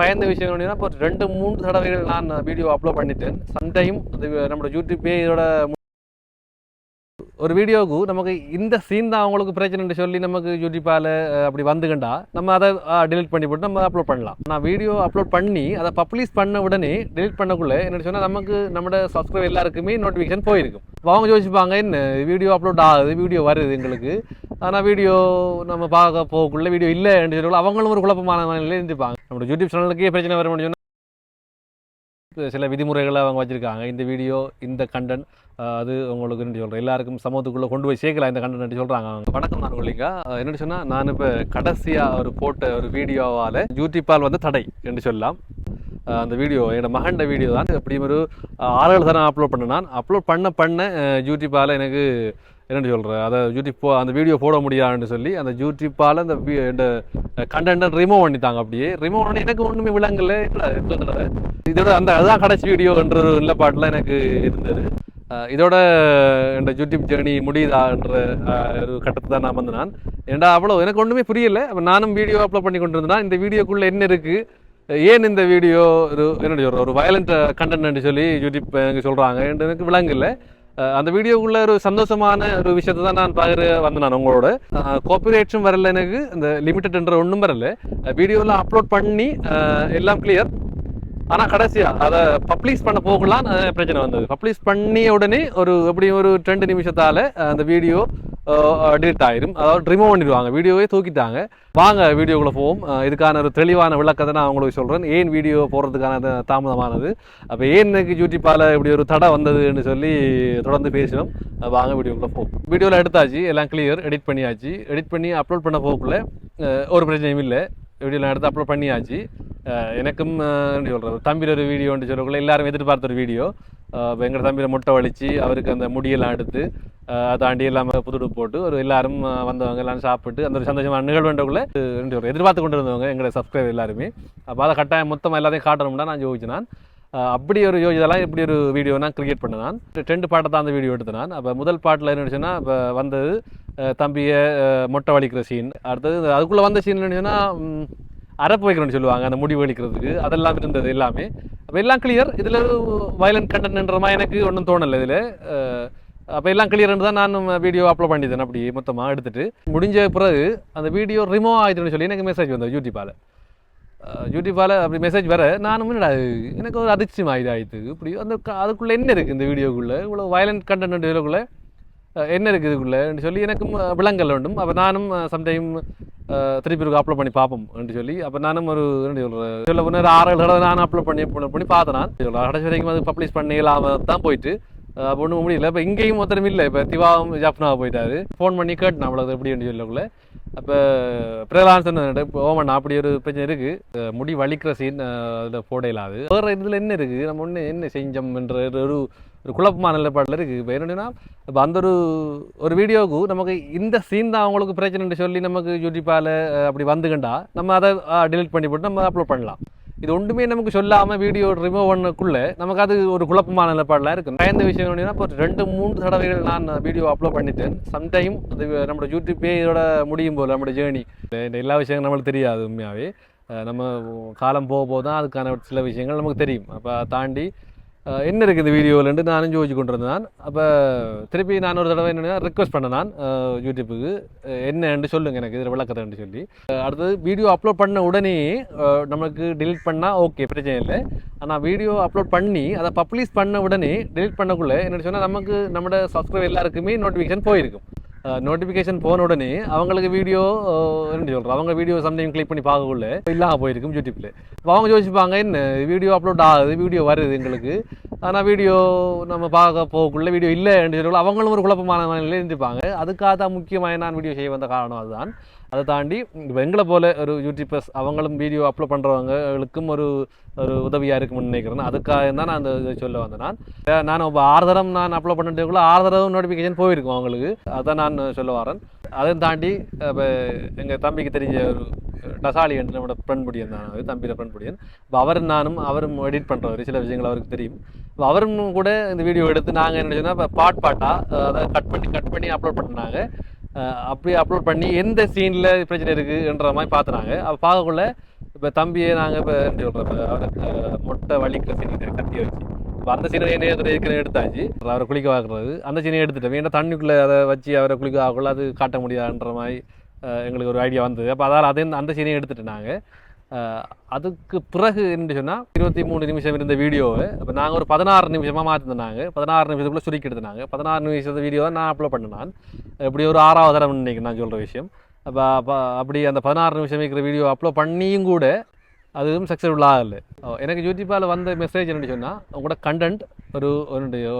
பயந்த விஷயம் என்னன்னா இப்போ ரெண்டு மூன்று தடவைகள் நான் வீடியோ அப்லோட் பண்ணிட்டேன். சம்டைம் அது நம்மளோட யூடியூப் இதோட ஒரு வீடியோவுக்கு நமக்கு இந்த சீன் தான் அவங்களுக்கு பிரச்சனைன்னு சொல்லி நமக்கு யூடியூப்பால் அப்படி வந்துகண்டா நம்ம அதை டிலீட் பண்ணி போட்டு நம்ம அப்லோட் பண்ணலாம். நான் வீடியோ அப்லோட் பண்ணி அதை பப்ளிஷ் பண்ண உடனே டிலீட் பண்ணக்குள்ள என்ன சொன்னால் நமக்கு நம்மளோட சப்ஸ்கிரைப் எல்லாருக்குமே நோட்டிஃபிகேஷன் போயிருக்கும். அவங்க யோசிப்பாங்க என்ன வீடியோ அப்லோட் ஆகுது வீடியோ வருது எங்களுக்கு. ஆனால் வீடியோ நம்ம பார்க்க போகக்குள்ள வீடியோ இல்லைன்னு சொல்லி அவங்களும் ஒரு குழப்பமான நிலையில் இருந்துப்பாங்க. நம்மளோட யூடியூப் சேனலுக்கே பிரச்சனை வர முடியும் சில விதிமுறைகளை அவங்க வச்சுருக்காங்க. இந்த வீடியோ இந்த கண்டென்ட் அது உங்களுக்கு என்ன சொல்கிறேன் எல்லாருக்கும் சமூகத்துக்குள்ளே கொண்டு போய் சேர்க்கலாம் இந்த கண்டென்ட் சொல்கிறாங்க அவங்க. வணக்கம் நான் இல்லைங்க என்னென்னு சொன்னால் நான் இப்போ கடைசியாக ஒரு போட்ட ஒரு வீடியோவால் யூடியூப்பால் வந்து தடை என்று சொல்லலாம். அந்த வீடியோ என்னோட மகண்ட வீடியோ தான். எப்படி ஒரு ஆறுகள் ஆறு அப்லோட் பண்ண நான். அப்லோட் பண்ண பண்ண யூடியூப்பால் எனக்கு என்ன சொல்கிறேன் அதை யூடியூப் போ அந்த வீடியோ போட முடியாதுன்னு சொல்லி அந்த யூடியூப்பால் அந்த இந்த கண்டென்ட்டை ரிமூவ் பண்ணிட்டாங்க அப்படியே. ரிமூவ் பண்ணி எனக்கு ஒன்றுமே விளங்கல. இல்லை இதோட அந்த அதுதான் கடைசி வீடியோன்ற ஒரு நிலப்பாட்டில் எனக்கு இருந்தது. இதோட இந்த யூடியூப் ஜேர்னி முடியுதான்ற ஒரு கட்டத்தை தான் நான் வந்து நான். ஏன்டா அவ்வளோ எனக்கு ஒன்றுமே புரியலை. அப்போ நானும் வீடியோ அப்லோட் பண்ணி கொண்டு இருந்தேன்னா இந்த வீடியோக்குள்ளே என்ன இருக்குது ஏன் இந்த வீடியோ ஒரு என்ன ஒரு வயலண்ட் கண்டென்ட்னு சொல்லி யூடியூப் எனக்கு சொல்கிறாங்க எனக்கு விளங்கலை. அந்த வீடியோக்குள்ள ஒரு சந்தோஷமான ஒரு விஷயத்தை தான் நான் பார்க்குற வந்தேன் நான் உங்களோட காப்பிரைட்ஸும் வரல எனக்கு இந்த லிமிட்டட்ன்ற ஒன்றும் வரல. வீடியோவில் அப்லோட் பண்ணி எல்லாம் கிளியர் ஆனால் கடைசியா அதை பப்ளிஷ் பண்ண போகலாம் பிரச்சனை வந்தது. பப்ளிஷ் பண்ணிய உடனே ஒரு எப்படியும் ஒரு ரெண்டு நிமிஷத்தால் அந்த வீடியோ டிலீட் ஆயிரும். அதாவது ரிமூவ் பண்ணிடுவாங்க. வீடியோவே தூக்கிட்டாங்க. வாங்க வீடியோக்குள்ள போவோம். இதுக்கான ஒரு தெளிவான விளக்கத்தை நான் உங்களுக்கு சொல்றேன். ஏன் வீடியோ போடுறதுக்கான தாமதமானது? அப்போ ஏன் எனக்கு யூடியூப்பால் இப்படி ஒரு தடை வந்ததுன்னு சொல்லி தொடர்ந்து பேசினோம். வாங்க வீடியோக்குள்ள போவோம். வீடியோவில் எடுத்தாச்சு. எல்லாம் கிளியர் எடிட் பண்ணியாச்சு. எடிட் பண்ணி அப்லோட் பண்ண போகக்குள்ள ஒரு பிரச்சனையும் இல்லை. வீடியோவில் எடுத்து அப்லோட் பண்ணியாச்சு. எனக்கும் அஹ் சொல்கிறது தம்பியில் ஒரு வீடியோன்னு சொல்லக்குள்ள எல்லாரும் எதிர்பார்த்த ஒரு வீடியோ எங்கள் தம்பியில் முட்டை வலித்து அவருக்கு அந்த முடியெல்லாம் எடுத்து தாண்டி எல்லாமே புதுடு போட்டு ஒரு எல்லாரும் வந்தவங்க எல்லாம் சாப்பிட்டு அந்த ஒரு சந்தோஷமான நிகழ்வுன்றக்குள்ளே ரெண்டு ஒரு எதிர்பார்த்து கொண்டு இருந்தவங்க எங்களோட சப்ஸ்கிரைபர் எல்லாருமே. அப்போ அதை கட்டாயம் மொத்தமாக எல்லாத்தையும் காட்டணும்னா நான் யோசிச்சு நான் அப்படி ஒரு யோசிதெல்லாம் இப்படி ஒரு வீடியோ நான் கிரியேட் பண்ண நான் ரெண்டு பாட்டை தான் அந்த வீடியோ எடுத்தேன் நான். அப்போ முதல் பாட்டில் என்ன சொன்னால் இப்போ வந்தது தம்பியை மொட்டை வலிக்கிற சீன் அடுத்தது அதுக்குள்ளே வந்த சீன் என்னன்னா அரப்பு வைக்கணும்னு சொல்லுவாங்க அந்த முடிவு வலிக்கிறதுக்கு அதெல்லாம் இருந்தது எல்லாமே. அப்போ எல்லாம் கிளியர் இதில் வயலண்ட் கண்டென்ட்ன்ற மாதிரி எனக்கு ஒன்றும் தோணலை இதில். அப்போ எல்லாம் கிளியர்னு தான் நான் வீடியோ அப்லோட் பண்ணிட்டேன் அப்படி மொத்தமாக எடுத்துட்டு முடிஞ்ச பிறகு அந்த வீடியோ ரிமூவ் ஆகிடுன்னு சொல்லி எனக்கு மெசேஜ் வந்தது யூடியூப்பால் யூடியூப்பால் அப்படி மெசேஜ் வர நானும் என்னடா எனக்கு ஒரு அதிர்ச்சியம் ஆயிடுச்சு இப்படி அந்த அதுக்குள்ளே என்ன இருக்குது இந்த வீடியோக்குள்ளே இவ்வளோ வயலண்ட் கண்டென்ட் இதுக்குள்ளே? என்ன இருக்குது இதுக்குள்ளேன்னு சொல்லி எனக்கும் அஹ், விளங்கல் வேண்டும். அப்போ நானும் சம்டைம் திருப்பி இருக்கு அப்லோட் பண்ணி பார்ப்போம் என்று சொல்லி அப்போ நானும் ஒரு என்ன சொல்கிறேன் சொல்ல போனால் ஒரு ஆறு ஏழு தடவை நான் அப்லோட் பண்ணி upload பண்ணி பார்த்தேன். நான் கடைசி வரைக்கும் அது பப்ளிஷ் பண்ணிடலாம் தான் போயிட்டு அப்போ ஒன்றும் முடியல. இப்போ இங்கேயும் ஒருத்தரும் இல்லை. இப்போ திவாவும் ஜப்னாவை போயிட்டாரு. ஃபோன் பண்ணி கேட்டேன் அவ்வளோ எப்படி சொல்லக்குள்ள. அப்போ பிரகலான்சன் இப்போ ஓமண்ணா அப்படி ஒரு பிரச்சனை இருக்குது முடி வலிக்கிற சீன் அதில் போட இல்லாது வேறு இதில் என்ன இருக்குது? நம்ம ஒன்று என்ன செஞ்சோம் என்ற ஒரு ஒரு குழப்பமான நிலைப்பாடில் இருக்குது இப்போ என்னென்னா இப்போ அந்த ஒரு ஒரு வீடியோவுக்கு நமக்கு இந்த சீன் தான் அவங்களுக்கு பிரச்சனைன்னு சொல்லி நமக்கு யூடியூப்பால் அப்படி வந்துக்கண்டா நம்ம அதை டிலீட் பண்ணி போட்டு நம்ம அப்லோட் பண்ணலாம். இது ஒன்றுமே நமக்கு சொல்லாமல் வீடியோ ரிமூவ் பண்ணக்குள்ளே நமக்கு அது ஒரு குழப்பமான நிலைப்பாடெலாம் இருக்குது பயந்த விஷயம் என்னன்னா இப்போ ரெண்டு மூன்று தடவைகள் நான் வீடியோ அப்லோட் பண்ணிட்டேன். சம்டைம் அது நம்மளோட யூடியூப்பே இதோட முடியும் போல் நம்மளோட ஜேர்னி இந்த எல்லா விஷயங்களும் நம்மளுக்கு தெரியாது உண்மையாகவே நம்ம காலம் போக போக தான் அதுக்கான சில விஷயங்கள் நமக்கு தெரியும். அப்போ தாண்டி என்ன இருக்குது இந்த வீடியோவில்ட்டு நானும் யோசிச்சு கொண்டிருந்தேன். அப்போ திருப்பி நான் ஒரு தடவை என்ன ரிக்வஸ்ட் பண்ண நான் யூடியூப்புக்கு என்னன்னு சொல்லுங்க எனக்கு இதில் விளக்கத்தைன்னு சொல்லி. அடுத்தது வீடியோ அப்லோட் பண்ண உடனே நமக்கு டிலீட் பண்ணால் ஓகே பிரச்சனை இல்லை. ஆனால் வீடியோ அப்லோட் பண்ணி அதை பப்ளிஷ் பண்ண உடனே டிலீட் பண்ணக்குள்ளே என்னென்னு சொன்னால் நமக்கு நம்மளோட சப்ஸ்கிரைப் எல்லாருக்குமே நோட்டிஃபிகேஷன் போயிருக்கும். நோட்டிஃபிகேஷன் போன உடனே அவங்களுக்கு வீடியோ என்ன சொல்கிறோம் அவங்க வீடியோ சம்டைம் கிளிக் பண்ணி பார்க்கக்குள்ள இல்லாமல் போயிருக்கும் யூடியூப்பில் இப்போ அவங்க யோசிப்பாங்க என்ன வீடியோ அப்லோட் ஆகுது வீடியோ வருது எங்களுக்கு. ஆனால் வீடியோ நம்ம பார்க்க போகக்குள்ள வீடியோ இல்லை என்று சொல்லி அவங்களும் ஒரு குழப்பமான நிலையில் இருந்துப்பாங்க அதுக்காக தான் முக்கியமாக நான் வீடியோ செய்ய வந்த காரணம் அதுதான். அதை தாண்டி இப்போ எங்களை போல ஒரு யூடியூபர்ஸ் அவங்களும் வீடியோ அப்லோட் பண்ணுறவங்களுக்கும் ஒரு ஒரு உதவியாக இருக்கும்னு நினைக்கிறேன். அதுக்காக தான் நான் அந்த இதை சொல்ல வந்தேன் நான். நான் இப்போ ஆறு தரம் நான் அப்லோட் பண்ணிட்டுக்குள்ள ஆறு தடவை நோட்டிஃபிகேஷன் போயிருக்கும் அவங்களுக்கு. அதான் நான் சொல்ல வரேன். அதையும் தாண்டி இப்போ எங்கள் தம்பிக்கு தெரிஞ்ச ஒரு டசாலி என்று நம்மளோட ஃப்ரெண்ட் முடியன் தான். அவர் தம்பியில் ஃப்ரெண்ட் முடியன் இப்போ அவரும் நானும் அவரும் எடிட் பண்ணுறவர் சில விஷயங்கள் அவருக்கு தெரியும். இப்போ அவரும் கூட இந்த வீடியோ எடுத்து நாங்கள் என்ன சொன்னால் இப்போ பாட் பாட்டாக அதை கட் பண்ணி கட் பண்ணி அப்லோட் பண்ணாங்க. அப்படி அப்லோட் பண்ணி எந்த சீனில் பிரச்சனை இருக்குன்ற மாதிரி பார்த்துனாங்க. அப்போ பார்க்கக்குள்ள இப்போ தம்பியை நாங்கள் இப்போ எப்படி சொல்கிறோம் அவரை மொட்டை வலிக்கிற சீன் கத்தி வச்சு. இப்போ அந்த சீனை என்ன ஏற்கனவே எடுத்தாச்சு. அவரை குளிக்க பார்க்குறது அந்த சீனை எடுத்துட்டோம் ஏன்னா தண்ணிக்குள்ளே அதை வச்சு அவரை குளிக்க ஆகக்குள்ள அது காட்ட முடியாதுன்ற மாதிரி எங்களுக்கு ஒரு ஐடியா வந்தது. அப்போ அதால் அதே அந்த சீனையும் எடுத்துட்டு நாங்கள் அதுக்கு பிறகு என்ன சொன்னால் இருபத்தி மூணு நிமிஷம் இருந்த வீடியோவை இப்போ நாங்கள் ஒரு பதினாறு நிமிஷமாக மாற்றிருந்தாங்க பதினாறு நிமிஷத்துக்குள்ளே சுருக்கி எடுத்தாங்க பதினாறு நிமிஷத்து வீடியோவை நான் அப்லோட் பண்ணேன் நான். இப்படி ஒரு ஆறாவது தடவை நினைக்கிறேன் நான் சொல்கிற விஷயம். அப்போ அப்போ அப்படி அந்த பதினாறு நிமிஷம் இருக்கிற வீடியோ அப்லோட் பண்ணியும் கூட அதுவும் சக்ஸஸ்ஃபுல் ஆகலை. எனக்கு யூடியூப்பால் வந்த மெசேஜ் என்னென்னு சொன்னால் உங்களோட கண்டென்ட் ஒரு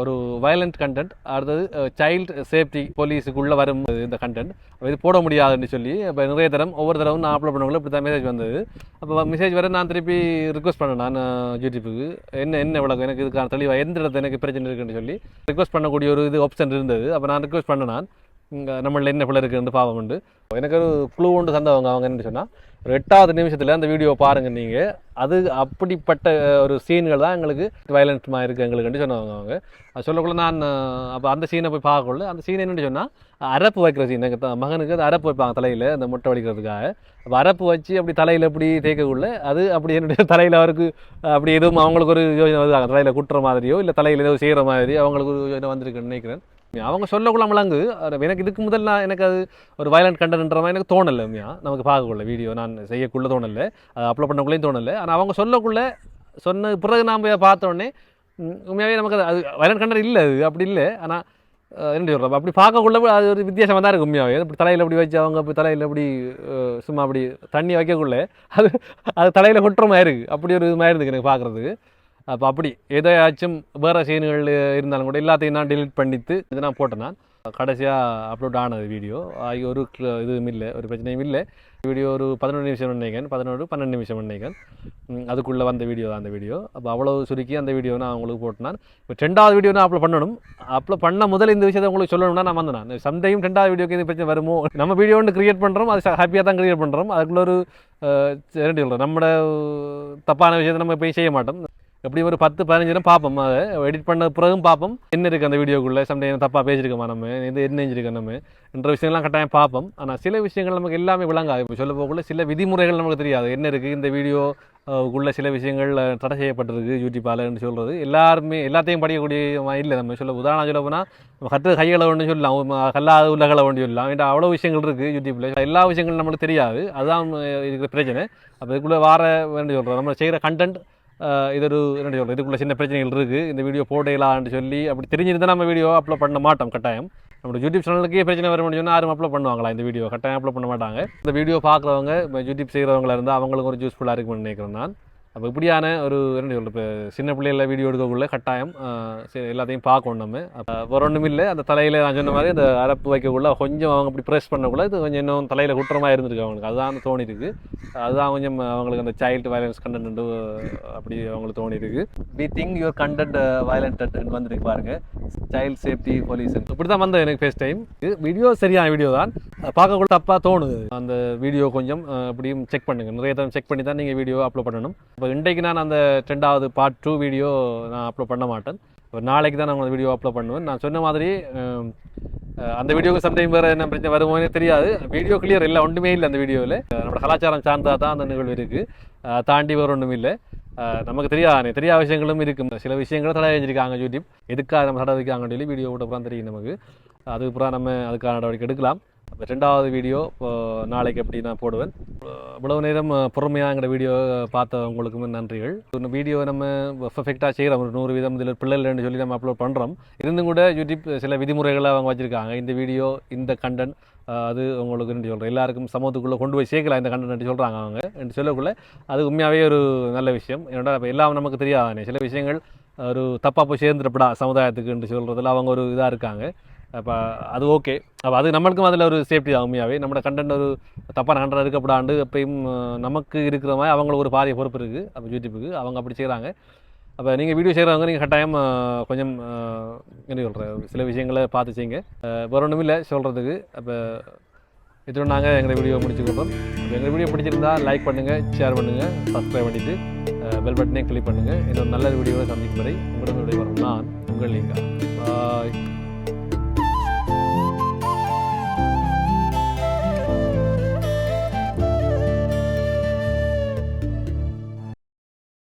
ஒரு வயலண்ட் கண்டென்ட் அடுத்தது சைல்டு சேஃப்டி போலீஸுக்குள்ளே வரும் இந்த கண்டென்ட் இது போட முடியாதுன்னு சொல்லி இப்போ நிறைய தரம் ஒவ்வொரு தடவும் நான் அப்லோட் பண்ணக்குள்ள இப்படி தான் மெசேஜ் வந்தது. அப்போ மெசேஜ் வர நான் திருப்பி ரிக்வஸ்ட் பண்ணேன் நான் யூடியூப்புக்கு. என்ன என்ன விளக்கம்? எனக்கு இதுக்கான தெளிவாக எந்த இடத்துல எனக்கு பிரச்சனை இருக்குன்னு சொல்லி ரிக்வஸ்ட் பண்ணக்கூடிய ஒரு இது ஆப்ஷன் இருந்தது. அப்போ நான் ரிக்வஸ்ட் பண்ணேன் நான். இங்கே நம்மளில் என்ன பிள்ளை இருக்குன்னு பாவம் உண்டு. எனக்கு ஒரு குழு உண்டு தந்தவங்க அவங்க என்னென்னு சொன்னால் ஒரு எட்டாவது நிமிஷத்தில் அந்த வீடியோ பாருங்க நீங்கள் அது அப்படிப்பட்ட ஒரு சீன்கள் தான் எங்களுக்கு வயலண்ட்மாக இருக்குது எங்களுக்குன்னு சொன்னாங்க அவங்க. அது சொல்லக்குள்ள நான் அப்போ அந்த சீனை போய் பார்க்கக்குள்ள அந்த சீன் என்னென்னு சொன்னால் அரப்பு வைக்கிற சீன் எங்கள் த- மகனுக்கு அது அரப்பு வைப்பாங்க தலையில் அந்த முட்டை வலிக்கிறதுக்காக. அப்போ அரப்பு வச்சு அப்படி தலையில் எப்படி தேய்க்கக்குள்ள அது அப்படி என்னுடைய தலையில் அவருக்கு அப்படி எதுவும் அவங்களுக்கு ஒரு யோஜனை வருது தலையில் குட்டுற மாதிரியோ இல்லை தலையில் ஏதோ செய்கிற மாதிரி அவங்களுக்கு ஒரு யோஜனை வந்திருக்குன்னு நினைக்கிறேன். அவங்க சொல்லக்குள்ள மலங்கு. எனக்கு இதுக்கு முதல்ல எனக்கு அது ஒரு வயலண்ட் கண்டன்ன்ற மாதிரி எனக்கு தோணலை உண்மையா நமக்கு பார்க்கக்குள்ள வீடியோ நான் செய்யக்குள்ள தோணலை. அது அப்லோட் பண்ணக்குள்ளேயும் தோணலை. ஆனால் அவங்க சொல்லக்குள்ள சொன்ன பிறகு நாம் பார்த்தோன்னே உண்மையாகவே நமக்கு அது- வயலண்ட் கண்டர் இல்லை அது அப்படி இல்லை. ஆனால் என்ன சொல்கிறோம் அப்படி பார்க்கக்குள்ள அது ஒரு வித்தியாசமாக தான் இருக்கும் உண்மையாகவே இப்படி தலையில் அப்படி வச்சு அவங்க அப்படி தலையில் அப்படி சும்மா அப்படி தண்ணி வைக்கக்குள்ள அது அது தலையில் கொட்டுற மாதிரி இருக்குது அப்படி ஒரு இது மாதிரி இருந்துக்கு எனக்கு பார்க்குறதுக்கு. அப்போ அப்படி ஏதாச்சும் வேறு சீன்கள் இருந்தாலும் கூட எல்லாத்தையும் நான் டிலீட் பண்ணிட்டு இது நான் போட்டேன் நான். கடைசியாக அப்லோட் ஆனது வீடியோ ஆகி ஒரு இதுவும் இல்லை ஒரு பிரச்சனையும் இல்லை. வீடியோ ஒரு பதினொன்று நிமிஷம் நினைக்கிறேன் பதினொன்று பன்னெண்டு நிமிஷம் நினைக்கிறேன் அதுக்குள்ளே வந்த வீடியோ தான் அந்த வீடியோ அப்போ அவ்வளோ சுருக்கி அந்த வீடியோ நான் உங்களுக்கு போட்டேன் இப்போ ரெண்டாவது வீடியோ நான் அப்லோட் பண்ணணும். அப்லோட் பண்ண முதல்ல இந்த விஷயத்தை உங்களுக்கு சொல்லணும்னா நான் வந்தேன் நான். சந்தையும் ரெண்டாவது வீடியோக்கு இது பிரச்சனை வருமோ? நம்ம வீடியோ ஒன்று கிரியேட் பண்ணுறோம் அது ஹாப்பியாக தான் கிரியேட் பண்ணுறோம் அதுக்குள்ள ஒரு ரெண்டு சொல்கிறோம் நம்மளோட தப்பான விஷயத்தை நம்ம போய் செய்ய மாட்டோம். எப்படி ஒரு பத்து பதினஞ்சு நேரம் பார்ப்போம். அதை எடிட் பண்ண பிறகும் பார்ப்போம். என்ன இருக்குது அந்த வீடியோக்குள்ளே சம்டைம் தப்பாக பேசியிருக்கோமா நம்ம? இது என்ன செஞ்சிருக்கோம் நம்ம? என்ற விஷயங்கள்லாம் கட்டாயம் பார்ப்போம். ஆனால் சில விஷயங்கள் நமக்கு எல்லாமே விளங்காது. இப்போ சொல்ல போகக்குள்ள சில விதிமுறைகள் நமக்கு தெரியாது. என்ன இருக்குது இந்த வீடியோ உள்ள சில விஷயங்கள் தடை செய்யப்பட்டிருக்கு யூடியூப்பாலன்னு சொல்கிறது எல்லாருமே எல்லாத்தையும் படிக்கக்கூடிய இல்லை. நம்ம சொல்ல உதாரணம் சொல்ல போனால் நம்ம கற்று கைகளை ஒன்று சொல்லலாம். கல்லாத உலகளை ஒன்று சொல்லலாம். ஏன்டா அவ்வளோ விஷயங்கள் இருக்குது யூடியூப்பில் எல்லா விஷயங்களும் நம்மளுக்கு தெரியாது. அதுதான் இருக்கிற பிரச்சனை. அப்போ இதுக்குள்ளே வார வேண்டி சொல்கிறோம் நம்ம செய்கிற கண்டென்ட் இது ஒரு என்ன சொல்கிறது இதுக்குள்ள சின்ன பிரச்சனைகள் இருக்குது இந்த வீடியோ போடலான்னு சொல்லி அப்படி தெரிஞ்சிருந்தால் நம்ம வீடியோ அப்லோட் பண்ண மாட்டோம் கட்டாயம். நம்ம யூடியூப் சேனலுக்கே பிரச்சனை வரும்னு சொன்னால் யாரும் அப்லோட் பண்ணுவாங்களா இந்த வீடியோ? கட்டாயம் அப்லோட் பண்ண மாட்டாங்க. இந்த வீடியோ பார்க்குறவங்க யூடியூப் செய்கிறவங்களா இருந்தால் அவங்களுக்கு ஒரு யூஸ்ஃபுல்லாக இருக்கும்னு நினைக்கிறேன் நான். அப்போ இப்படியான ஒரு என்ன சொல்ல இப்போ சின்ன பிள்ளைகள வீடியோ எடுக்கக்குள்ள கட்டாயம் சரி, எல்லாத்தையும் பார்க்கணும் நம்ம. வேறு ஒன்றும் இல்லை. அந்த தலையில் நான் சொன்ன மாதிரி அந்த அரப்பு வைக்கக்குள்ள கொஞ்சம் அவங்க அப்படி ப்ரெஸ் பண்ணக்குள்ள இது கொஞ்சம் இன்னும் தலையில் குற்றமாக இருந்திருக்கு அவங்களுக்கு. அதுதான் தோணி இருக்கு அதுதான் கொஞ்சம் அவங்களுக்கு அந்த சைல்டு வயலன்ஸ் கண்டென்ட் அப்படி அவங்களுக்கு தோணி இருக்கு we think your content violent வந்துருக்கு பாருங்க. சைல்டு சேஃப்டி போலீஸ் இப்படி தான் வந்தது எனக்கு ஃபர்ஸ்ட் டைம் வீடியோ சரியான வீடியோ தான். பார்க்கக்குள்ள தப்பாக தோணுது. அந்த வீடியோ கொஞ்சம் அஹ், இப்படியும் செக் பண்ணுங்கள் நிறைய தரம் செக் பண்ணி தான் நீங்கள் வீடியோ அப்லோட் பண்ணணும். இப்போ இன்றைக்கு நான் அந்த ரெண்டாவது பார்ட் டூ வீடியோ நான் அப்லோட் பண்ண மாட்டேன். ஒரு நாளைக்கு தான் நான் உங்களுக்கு வீடியோ அப்லோட் பண்ணுவேன். நான் சொன்ன மாதிரி அந்த வீடியோக்கு சம்டைம் வேறு என்ன பிரச்சனை வருமோனே தெரியாது. வீடியோ கிளியர் இல்லை ஒன்றுமே இல்லை அந்த வீடியோவில் நம்ம கலாச்சாரம் சார்ந்தா தான் அந்த நிகழ்வு இருக்குது தாண்டி வேறு ஒன்றும் இல்லை. நமக்கு தெரியாது தெரியாத விஷயங்களும் இருக்கும் சில விஷயங்களை தடை செஞ்சிருக்காங்க யூடியூப் எதுக்காக நம்ம தடை வைக்காங்கன்னு சொல்லி வீடியோ கூட அப்புறம் தெரியும் நமக்கு. அதுக்கப்புறம் நம்ம அதுக்கான நடவடிக்கை எடுக்கலாம். அப்போ ரெண்டாவது வீடியோ இப்போ நாளைக்கு அப்படி நான் போடுவேன்? இவ்வளவு நேரம் பொறுமையாக எங்களோட வீடியோ பார்த்த உங்களுக்குமே நன்றிகள் ஒரு வீடியோ நம்ம பர்ஃபெக்டாக செய்கிறோம் ஒரு நூறு வீதம் இதில் பிள்ளைகள்னு சொல்லி நம்ம அப்லோட் பண்ணுறோம் இருந்தும் கூட யூடியூப் சில விதிமுறைகளை அவங்க வச்சுருக்காங்க. இந்த வீடியோ இந்த கண்டென்ட் அது உங்களுக்கு என்று சொல்கிறேன் எல்லாருக்கும் சமூகத்துக்குள்ளே கொண்டு போய் சேர்க்கலாம் இந்த கண்டென்ட் சொல்கிறாங்க அவங்க என்று சொல்லக்குள்ள அது உண்மையாகவே ஒரு நல்ல விஷயம். என்னோட இப்போ எல்லாம் நமக்கு தெரியாதானே? சில விஷயங்கள் ஒரு தப்பாக போய் சேர்ந்துடப்படா சமுதாயத்துக்குன்னு சொல்கிறதுல அவங்க ஒரு இதாக இருக்காங்க. அப்போ அது ஓகே அப்போ அது நம்மளுக்கும் அதில் ஒரு சேஃப்டி தான் உண்மையாகவே நம்மளோட கண்டென்ட் ஒரு தப்பான கண்டென்ட் இருக்கப்படாண்டு எப்பயும் நமக்கு இருக்கிற மாதிரி அவங்களுக்கு ஒரு பாரிய பொறுப்பு இருக்குது அப்போ யூடியூப்புக்கு அவங்க அப்படி செய்கிறாங்க அப்போ நீங்கள் வீடியோ செய்கிறவங்க நீங்கள் கட்டாயம் கொஞ்சம் என்ன சொல்கிறேன் சில விஷயங்களை பார்த்து செய்யுங்க. வேறு ஒன்றும் இல்லை சொல்கிறதுக்கு அப்போ இதோட நாங்கள் எங்களை வீடியோ முடிச்சுக்கிறோம் அப்போ எங்கள் வீடியோ பிடிச்சிருந்தா லைக் பண்ணுங்கள் ஷேர் பண்ணுங்கள் சப்ஸ்கிரைப் பண்ணிவிட்டு பெல் பட்டனே கிளிக் பண்ணுங்கள் இன்னொரு நல்ல வீடியோவை சந்திக்கும் வரை உங்களுடைய வரும் நான் உங்கள் லிங்கா. பாய்